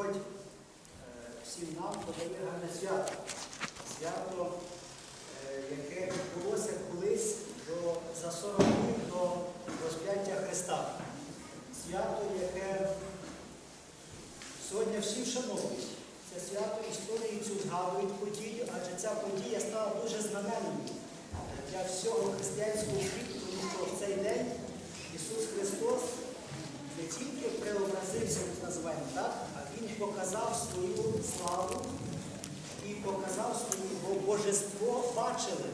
Господь е, всім нам подає гарне свято. Свято, е, яке відбулося колись до, за 40 днів до розп'яття Христа. Свято, яке сьогодні всі вшановують. Це свято історії цю згадують подію, адже ця подія стала дуже знаменною для всього християнського світу, тому що в цей день Ісус Христос не тільки преобразився, як називаємо так, Він показав свою славу і показав своє божество бачили.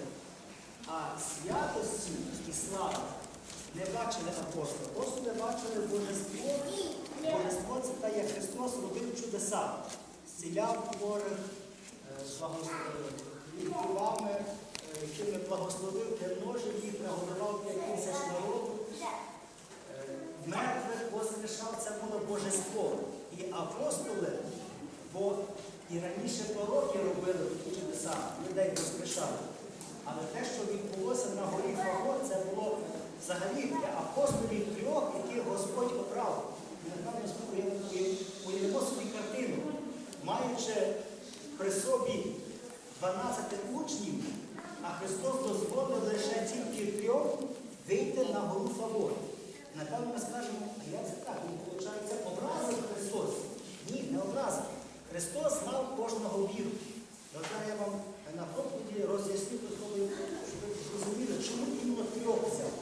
А святості і слави не бачили апостоли. Апостоли бачили божество. Божество це те, як Христос робив чудеса, зціляв хворих, е, благословив е, якими благословив, де множив їх, нагодував п'ять тисяч народу. Мертвих воскрешав, це було божество. І апостоли, бо і раніше пророки робили чудеса, людей воскрешали. Але те, що відбулося на горі Фагор, це було взагалі для апостолів трьох, яких Господь обрав. І уявимо собі картину, маючи при собі 12 учнів, а Христос дозволив лише тільки трьох вийти на гору Фагор. Напевно, ми скажемо, а як це так? Він, виходить, образив Христос? Ні, не образив. Христос знав кожного віру. От я вам на проповіді роз'ясню, щоб ви зрозуміли, чому іменно трьох взяв,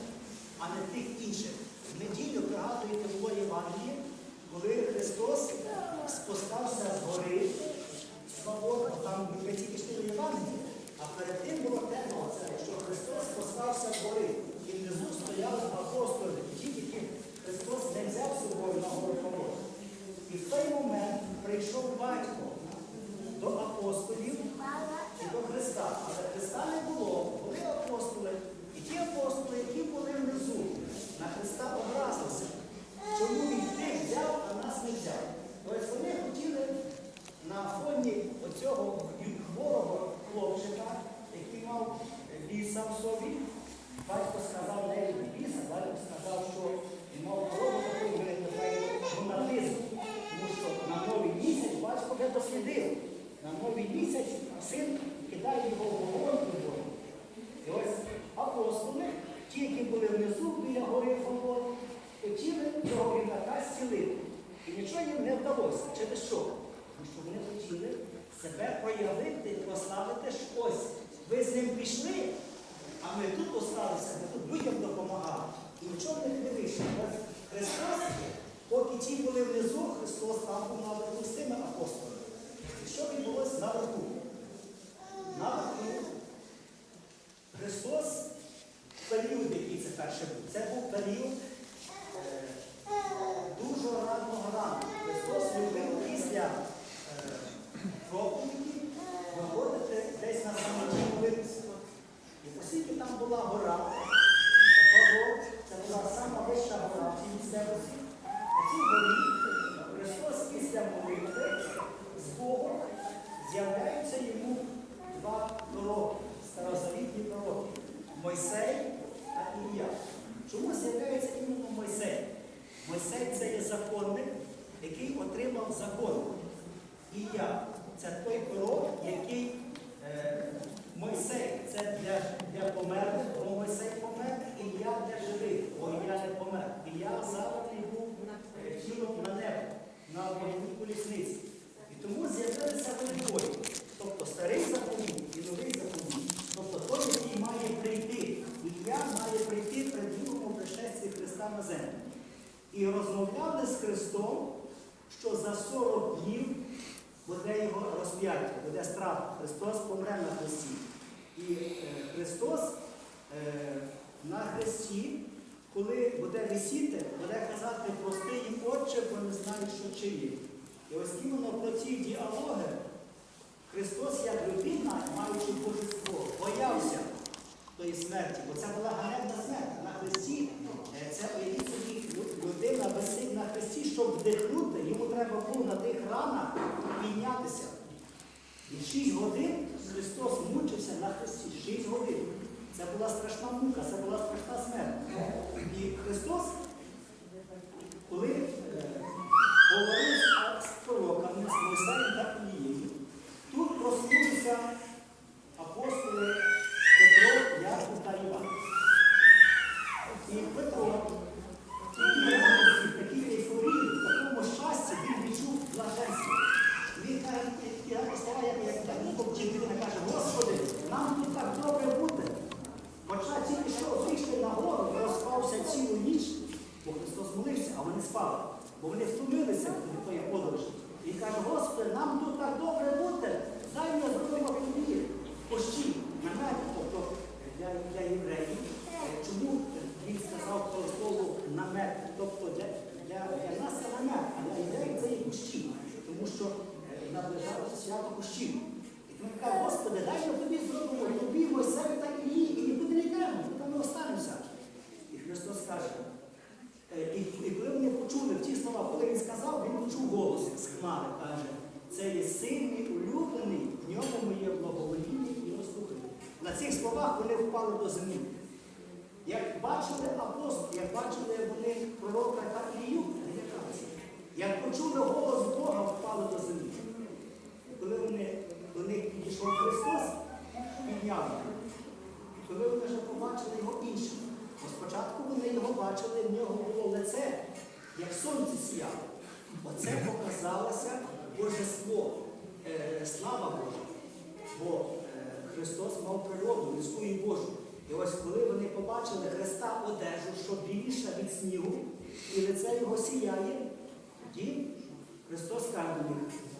а не тих інших. В неділю пригадуєте було Євангеліє, коли Христос спускався з гори, Свобода, там ми тільки йшли до Євангелія, а перед тим було тема що Христос спускався з гори, і внизу стояли апостоли, ті, які Христос не взяв собою на гору. І в той момент прийшов батько до апостолів і до Христа. Але Христа не було, були апостоли. І ті апостоли, які були до. Як бачили апостоли, як бачили вони пророка та Ілію. Як почули голос Бога, впали до землі. Коли вони, до них підійшов Христос, підняв коли вони вже побачили його іншим, спочатку вони його бачили, в нього було лице, як сонце сіяло. Оце показалося божество, е, слава Божа. Бо е, Христос мав природу, людську Божу. І ось коли вони побачили Христа одежу, що більша від снігу, і лице його сіяє, тоді Христос каже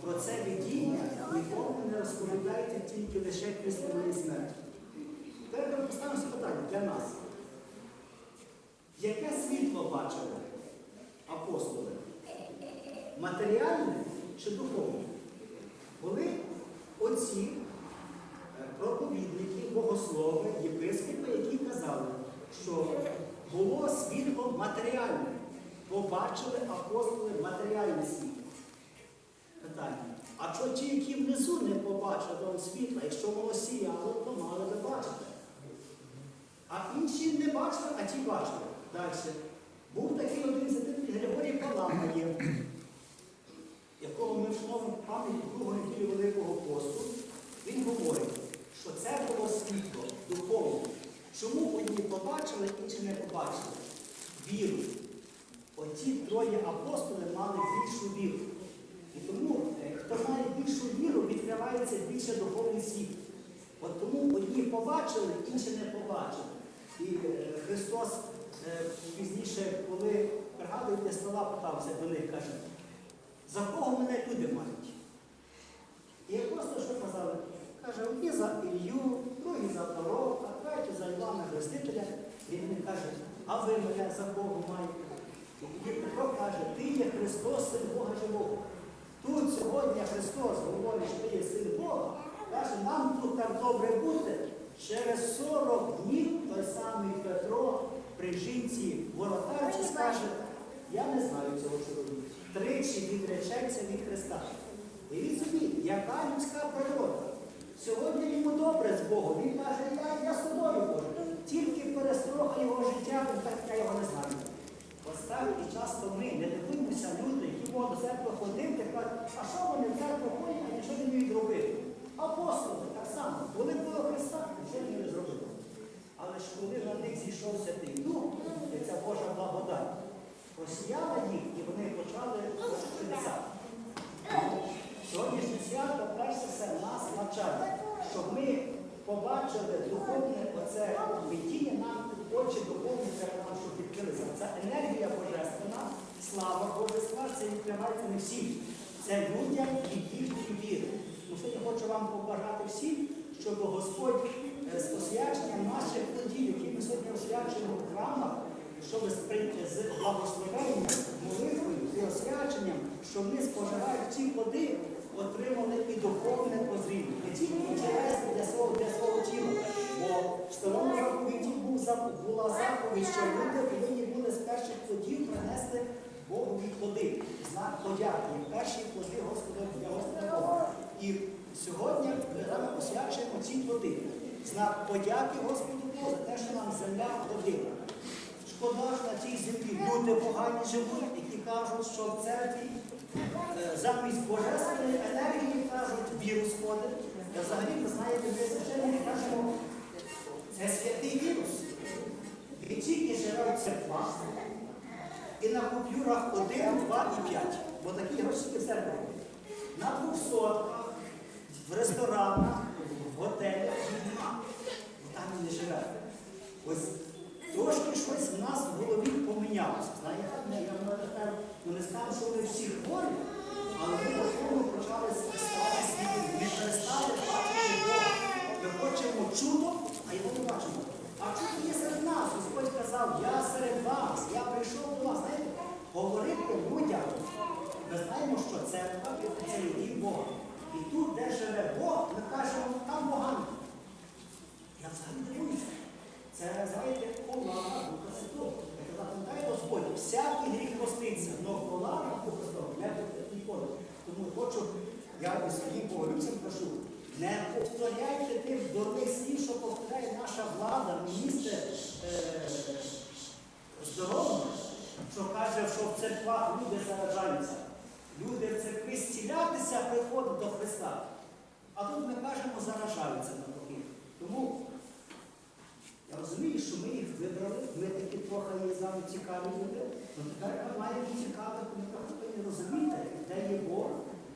про це видіння нікому не розповідайте тільки лише після моєї смерті. Тепер ми поставимо питання для нас. Яке світло бачили апостоли? Матеріальне чи духовне? Були отці, е, проповідники, богослови, єпископи, які казали, що було світло матеріальне. Побачили апостоли матеріальне світло. Питання. А що ті, які внизу не побачили того світла, якщо воно сіяло, то мали би бачити. А інші не бачили, а ті бачили. Далі. Був такий один святитель Григорій Палама є, якого ми вшановуємо пам'ять другу неділю Великого посту. Він говорить, що це було світло духовне. Чому одні побачили, інші не побачили? Віру. Оці троє апостоли мали більшу віру. І тому, е, хто має більшу віру, відкривається більше духовний світ. От тому одні побачили, інші не побачили. І е, Христос е, пізніше, коли пригадуєте слова, питався до них, каже, за кого мене люди мають? І апостол що казали? Каже, одні за Ілью, другі за пророка, треті за Івана Хрестителя. І він каже, а ви мене за кого маєте? І Петро каже, ти є Христос, син Бога живого. Тут сьогодні Христос говорить, що ти є син Бога. Каже, нам тут так добре бути. Через 40 днів той самий Петро при жінці воротарці скаже, я не знаю цього чоловіка. Тричі відречеться від Христа. І він собі, яка людська природа. Сьогодні йому добре з Богом. Він каже, я, я з тобою Боже. Тільки перестроха його життя, так я його не знаю. Ось так і часто ми не дивимося люди, які можуть до церкви ходити, кажуть, а що вони в церкву ходять, а нічого не вміють робити. Апостоли так само, коли було Христа, нічого не зробили. Але ж коли на них зійшов Святий Дух, і ця Божа благодать, просіяла їх, і вони почали чудеса. Сьогоднішнє свято, перш за все, нас навчає, щоб ми побачили духовне оце видіння, нам очі духовні нам. Ця енергія божественна, слава Божества, це відкривається не всім. Це людям і їхньої віри. Ну, сьогодні хочу вам побажати всім, щоб Господь е, з освяченням наших подій, які ми сьогодні освячуємо в храмах, щоб з благословенням, молитвою і освяченням, щоб ми споживаючи ці плоди, отримали і духовне позріння. Не тільки інтересне для свого, для свого тіла. Бо в старому заповіті була заповідь, що люди повинні були з перших плодів принести Богові плоди. Знак подяки. Перші плоди Господа для Господа Бога. І сьогодні ми освячуємо ці плоди. Знак подяки Господу Богу за те, що нам земля родила. Шкода, що на цій землі люди погані живуть, які кажуть, що в церкві е, замість божественної енергії кажуть, вірус ходить. Взагалі, ви знаєте, ми священники кажемо, це святий вірус. Він тільки живе в і на купюрах 1, 2 і 5. Бо такі гроші в церкві. На двохсотках, в ресторанах, в готелях Там він не живе. Ось трошки щось в нас в голові помінялося. Знаєте, я тепер ну, не скажу, що ми всі хворі, але ми духовно почали свідомі. Ми перестали бачити Бога. Ми хочемо чудо, а його не бачимо. А чудо є серед нас. Господь казав, я серед вас, я прийшов до вас. Знаєте, говорити людям. Ми знаємо, що церква це дім Бога. І тут, де живе Бог, ми кажемо, там погано. Я взагалі дивуюся. Це, знаєте, повага Духа Святого. Пам'ятає Господь, всякий гріх проститься, але повага Духа Святого не ніколи. Тому хочу, я і своїм поголюбцям кажу, не повторяйте тих дурних слів, що повторяє наша влада, міністр е, здоров'я, що каже, що в церквах люди заражаються. Люди в церкві зцілятися приходять до Христа. А тут ми кажемо, заражаються навпаки. Тому я розумію, що ми їх вибрали, ми такі трохи є з вами цікаві люди. Ну тепер ми маємо цікаве, ми трохи повинні розуміти, де є Бог,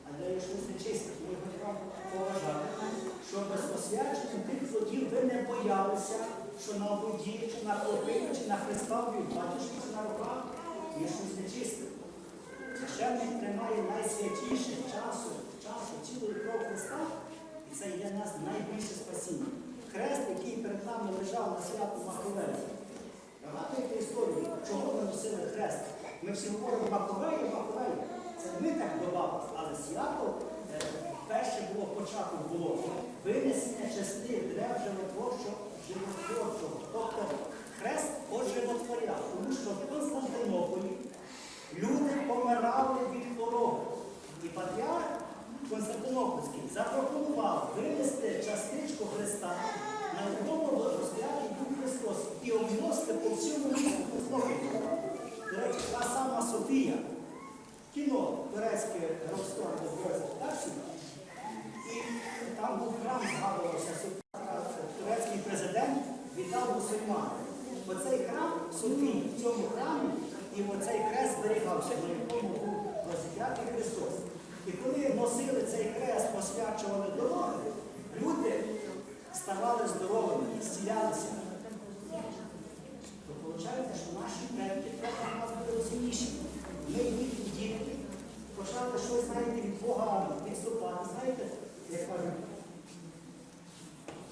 а де є щось нечисте. Ми його треба поважати, щоб без освячення тих плодів ви не боялися, що на воді, чи на клопині, чи на Христові, батюшки, чи на руках є щось нечисте. Священник тримає найсвятіше часу, часу цілої кров Христа, і це є нас найбільше спасіння. Хрест, який перед нами лежав на свято Маковея. Нагадуєте історію, чого ми носили хрест? Ми всі говоримо Маковея, Маковея. Це ми так додали, але свято е, перше було початок було винесення частини древ животворчого, животворчого. Тобто хрест оживотворяв, тому що в Константинополі люди помирали від хвороби. І патріарх Константинопольський запропонував винести частичку Христа, на якому розп'ятий був Христос, і обносити по всьому місту Константинополя. До речі, та сама Софія, кіно турецьке робство перший, і там був храм, згадувався, турецький президент віддав мусульман. Оцей храм Софії, в цьому храмі, і оцей хрест зберігався, на якому був розіп'ятий Христос. І коли носили цей хрест, посвячували дороги, люди ставали здоровими, зцілялися. То виходить, що наші предки трохи нас були розумніші. Ми їхні діти почали щось, знаєте, від Бога відступати. Знаєте, як кажуть,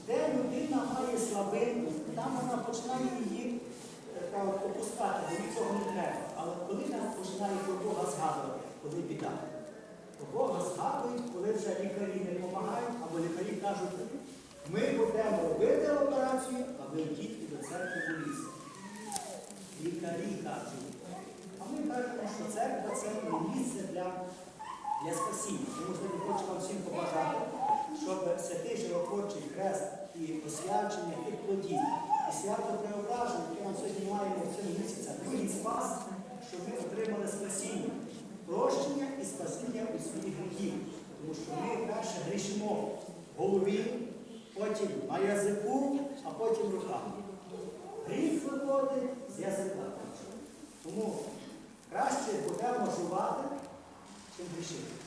де людина має слабину, там вона починає її е, опускати, бо їй цього не треба. Але коли вона починає про Бога згадувати, коли біда, то Бога згадують, коли вже лікарі не допомагають, або лікарі кажуть, ми будемо робити операцію, а ви до церкви моліться. Лікарі кажуть. А ми кажемо, що церква це місце для, для спасіння. Тому сьогодні хочу вам всім побажати, щоб святий животворчий хрест і освячення тих плодів, і свято преображення, яке ми сьогодні маємо в цьому місяці, другий спас, щоб ми отримали спасіння, прощення і спасіння від своїх гріхів. Тому що ми перше грішимо в голові, потім на язику, а потім руками. Гріх виходить з язика. Тому краще будемо жувати, чим грішити.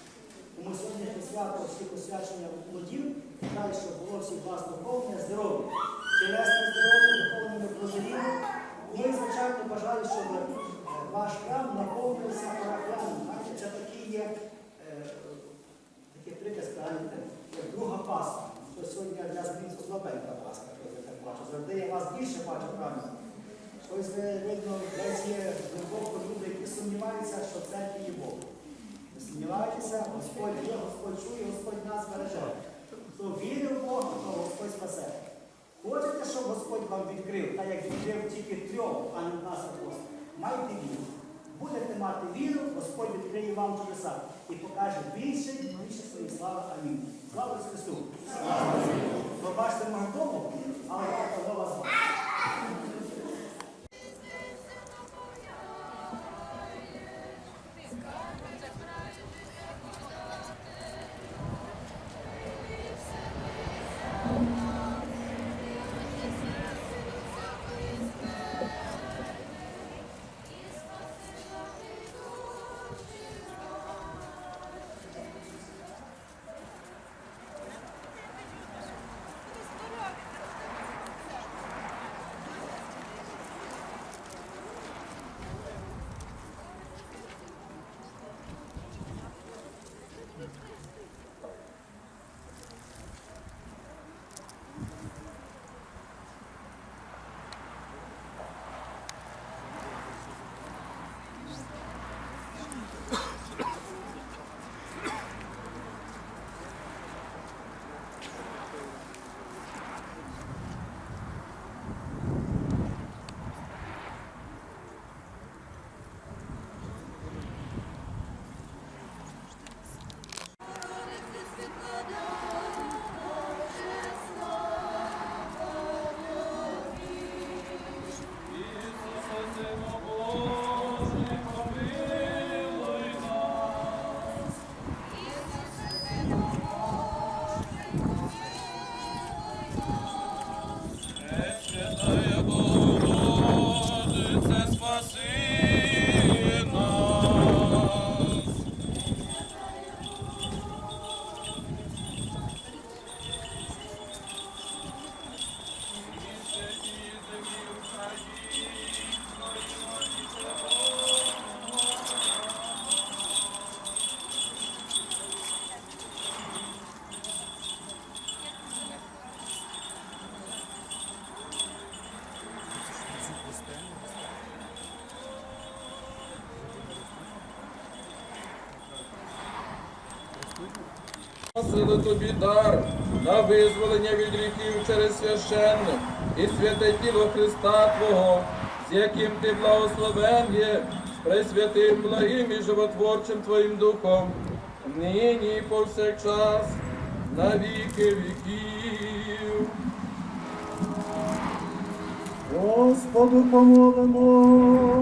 Тому сьогоднішнє свято всіх освячення плодів, нехай, щоб було всіх вас духовне здоров'я, тілесне здоров'я, духовне прозоріння. Ну і, звичайно, бажаю, щоб е, ваш храм наповнився. Знаєте, це такі є е, таке приказка, як друга Пасха. То сьогодні для змін слабенька Пасха, я так бачу. Завжди я вас більше бачу правильно. Ось ви видно, десь є глибоко люди, які сумніваються, що церкві є Бог. Не Господь є, Господь чує, Господь нас береже. Хто вірив в Бога, то Господь спасе. Хочете, щоб Господь вам відкрив, так як відкрив тільки трьох, а не нас апостолів? Майте віру. Будете мати віру, Господь відкриє вам чудеса і покаже більше і більше своєї слави. Амінь. Слава Христу! Пробачте мого але я вас. Сили тобі дар на визволення від гріхів через священне і святе тіло Христа Твого, з яким ти благословен є, пресвятим, благим і животворчим Твоїм Духом, нині і повсякчас, на віки віків. Господу помолимось.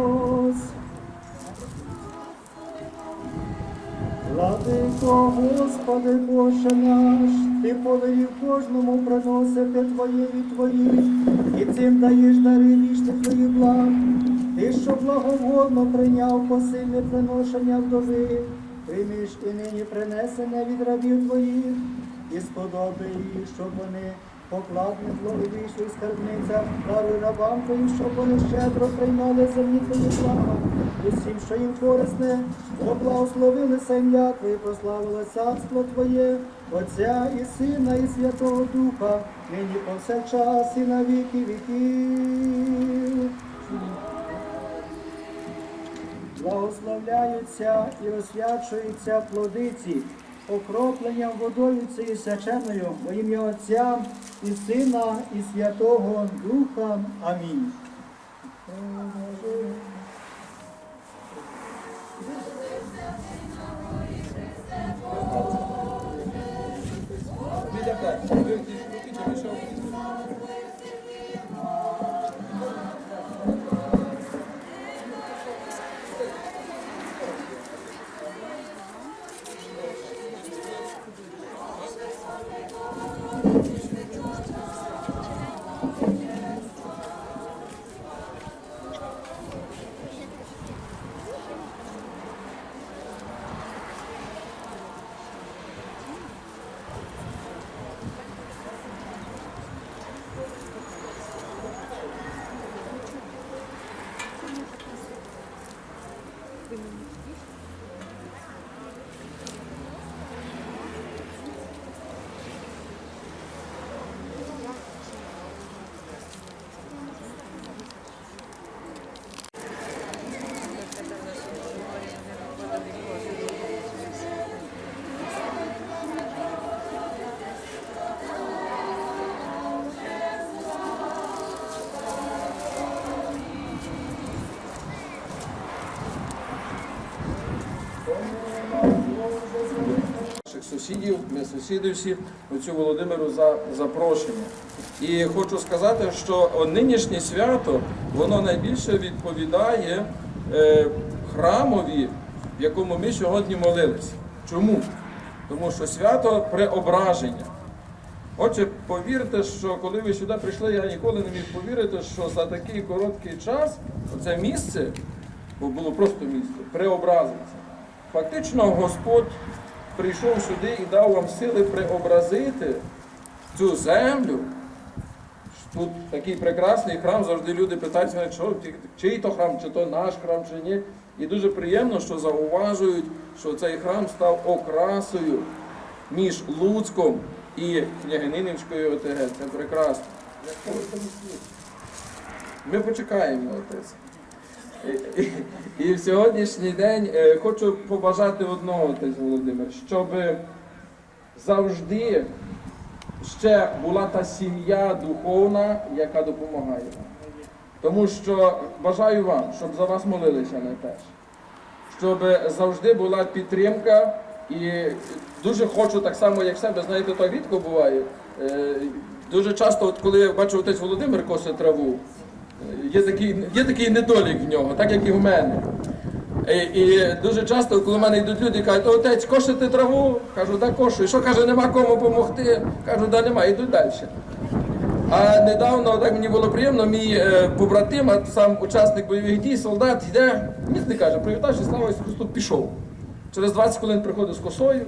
Владико, Господи, Боже наш, Ти повелів кожному приносити Твоє від Твоїх, і цим даєш дари вічних Твоїх благ. Ти, що благовольно прийняв посильне приношення вдови, приймеш і нині принесене від рабів Твоїх, і сподоби їх, щоб вони покладне в скарбницях, даруй рабам Твоїм, щоб вони щедро приймали землі Твої слава, усім, що їм корисне, щоб благословили ім'я Твоє, прославило царство Твоє, Отця і Сина, і Святого Духа, нині повсякчас і на віки віків. Благословляються і освячуються плодиці, окропленням водою цією свяченою во ім'я Отця і Сина, і Святого Духа. Амінь. Ми сусіди всі, оцю Володимиру за запрошення. І хочу сказати, що нинішнє свято воно найбільше відповідає е, храмові, в якому ми сьогодні молилися. Чому? Тому що свято преображення. Отже, повірте, що коли ви сюди прийшли, я ніколи не міг повірити, що за такий короткий час це місце, бо було просто місце, преобразиться. Фактично Господь прийшов сюди і дав вам сили преобразити цю землю. Тут такий прекрасний храм, завжди люди питають мене, що, чий то храм, чи то наш храм, чи ні. І дуже приємно, що зауважують, що цей храм став окрасою між Луцьком і Княгининівською ОТГ. Це прекрасно. Ми почекаємо, отець. І, в сьогоднішній день е, хочу побажати одного, отець Володимир, щоб завжди ще була та сім'я духовна, яка допомагає вам. Тому що бажаю вам, щоб за вас молилися найперше, щоб завжди була підтримка. І дуже хочу так само, як себе, знаєте, так рідко буває. Е, Дуже часто, от коли я бачу отець Володимир косить траву, є такий, є такий недолік в нього, так як і в мене. І, і дуже часто, коли в мене йдуть люди, кажуть, отець, кошити траву, кажу, да кошую. Що каже, нема кому допомогти? Кажу, да нема, йдуть далі. А недавно так мені було приємно, мій е, побратим, а сам учасник бойових дій, солдат, йде, мені каже, привітавши, слава Ісусу пішов. Через 20 хвилин приходить з косою,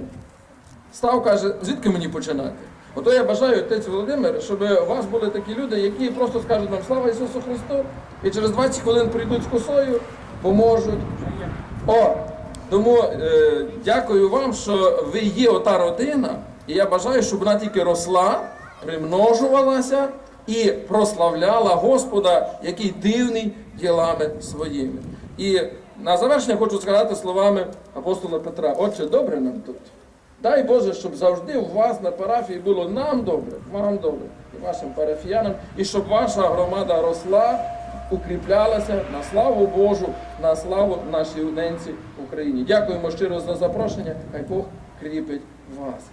став, каже, звідки мені починати? Ото я бажаю, отець Володимир, щоб у вас були такі люди, які просто скажуть нам слава Ісусу Христу, і через 20 хвилин прийдуть з косою, поможуть. О, тому е, дякую вам, що ви є ота родина, і я бажаю, щоб вона тільки росла, примножувалася і прославляла Господа, який дивний ділами своїми. І на завершення хочу сказати словами апостола Петра: Отче, добре нам тут. Дай Боже, щоб завжди у вас на парафії було нам добре, вам добре і вашим парафіянам, і щоб ваша громада росла, укріплялася на славу Божу, на славу нашій ненці Україні. Дякуємо щиро за запрошення. Хай Бог кріпить вас.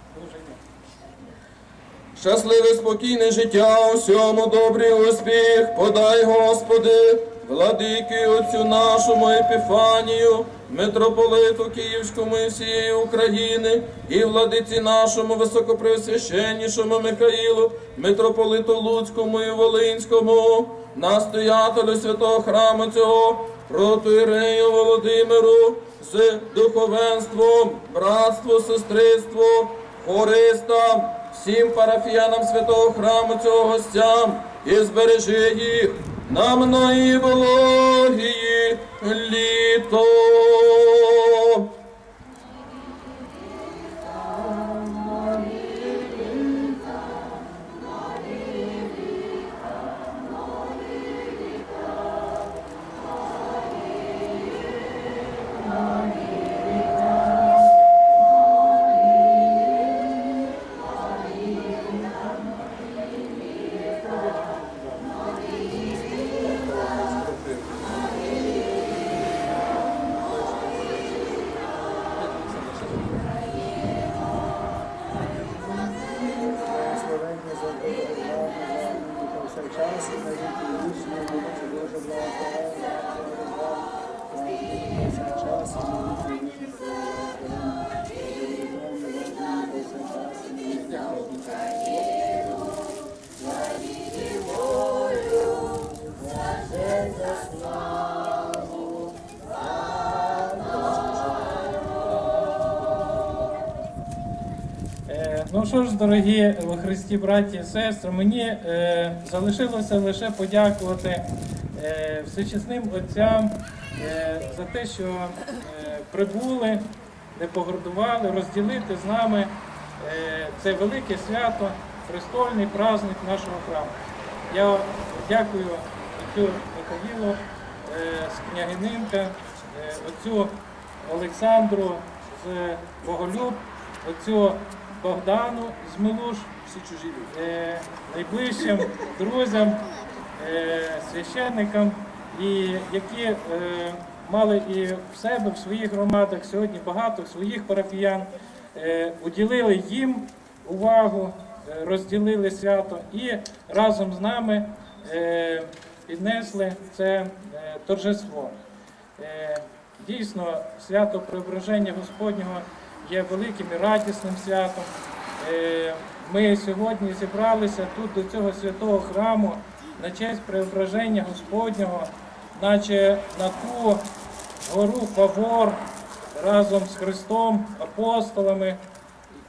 Щасливе спокійне життя, усьому добрий успіх, подай, Господи, владики Отцю нашому Епіфанію, митрополиту Київському і всієї України, і владиці нашому високопреосвященнішому Михаїлу, митрополиту Луцькому і Волинському, настоятелю святого храму цього, протоірею Володимиру, з духовенством, братство, сестринство, хористам, всім парафіянам святого храму цього гостям і збережи їх на мної вології літо. Благословення що ж, дорогі Христі, браті і сестри, мені е, залишилося лише подякувати е, всечесним отцям е, за те, що е, прибули, не погордували, розділити з нами е, це велике свято, престольний праздник нашого храму. Я дякую отцю Михаїлу е, з Княгининка, е, отцю Олександру з Боголюб, отцю Богдану з Милуш, всі чужі люди, е, найближчим друзям, е, священникам, і які е, мали і в себе в своїх громадах сьогодні багато своїх парафіян, е, уділили їм увагу, е, розділили свято і разом з нами е, піднесли це е, торжество. Е, Дійсно, свято Преображення Господнього є великим і радісним святом. Е, Ми сьогодні зібралися тут до цього святого храму на честь Преображення Господнього, наче на ту гору Фавор разом з Христом, апостолами,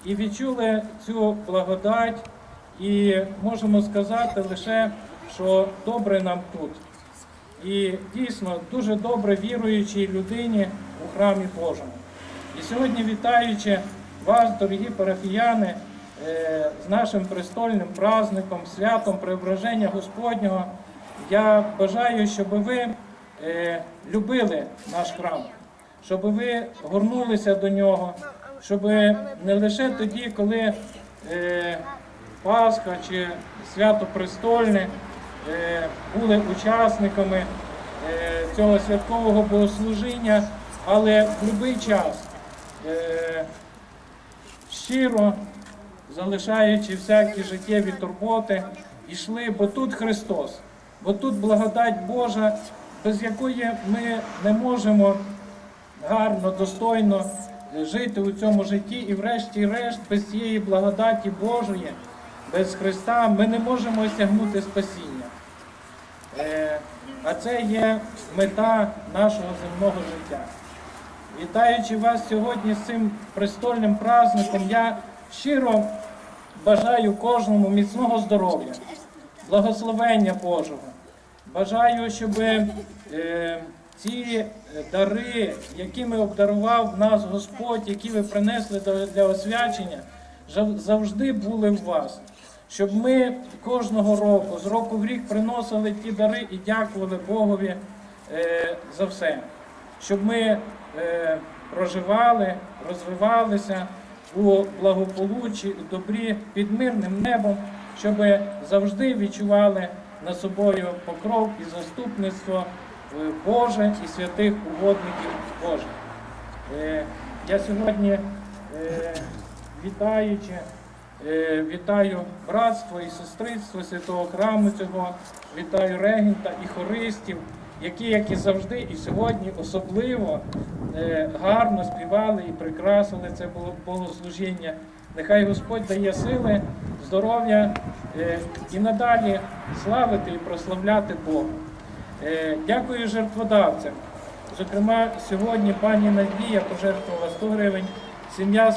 і відчули цю благодать, і можемо сказати лише, що добре нам тут. І дійсно дуже добре віруючій людині у храмі Божому. І сьогодні, вітаючи вас, дорогі парафіяни, е, з нашим престольним праздником, святом Преображення Господнього, я бажаю, щоб ви е, любили наш храм, щоб ви горнулися до нього, щоб не лише тоді, коли е, Пасха чи свято Престольне були учасниками цього святкового богослужіння, але в будь-який час щиро залишаючи всякі життєві турботи, йшли, бо тут Христос, бо тут благодать Божа, без якої ми не можемо гарно, достойно жити у цьому житті, і врешті-решт, без цієї благодаті Божої, без Христа, ми не можемо осягнути спасіння. Е, А це є мета нашого земного життя. Вітаючи вас сьогодні з цим престольним праздником, я щиро бажаю кожному міцного здоров'я, благословення Божого. Бажаю, щоб е, ці дари, якими обдарував нас Господь, які ви принесли для освячення, завжди були в вас. Щоб ми кожного року, з року в рік приносили ті дари і дякували Богові е, за все. Щоб ми е, проживали, розвивалися у благополуччі, у добрі під мирним небом, щоб завжди відчували над собою покров і заступництво е, Боже і святих угодників Божих. Е, Я сьогодні, вітаючи, вітаю братство і сестринство святого храму цього, вітаю регента і хористів, які, як і завжди, і сьогодні особливо е, гарно співали і прикрасили це богослужіння. Нехай Господь дає сили, здоров'я е, і надалі славити і прославляти Бога. Е, Дякую жертводавцям. Зокрема, сьогодні пані Надія пожертвувала 100 гривень, сім'я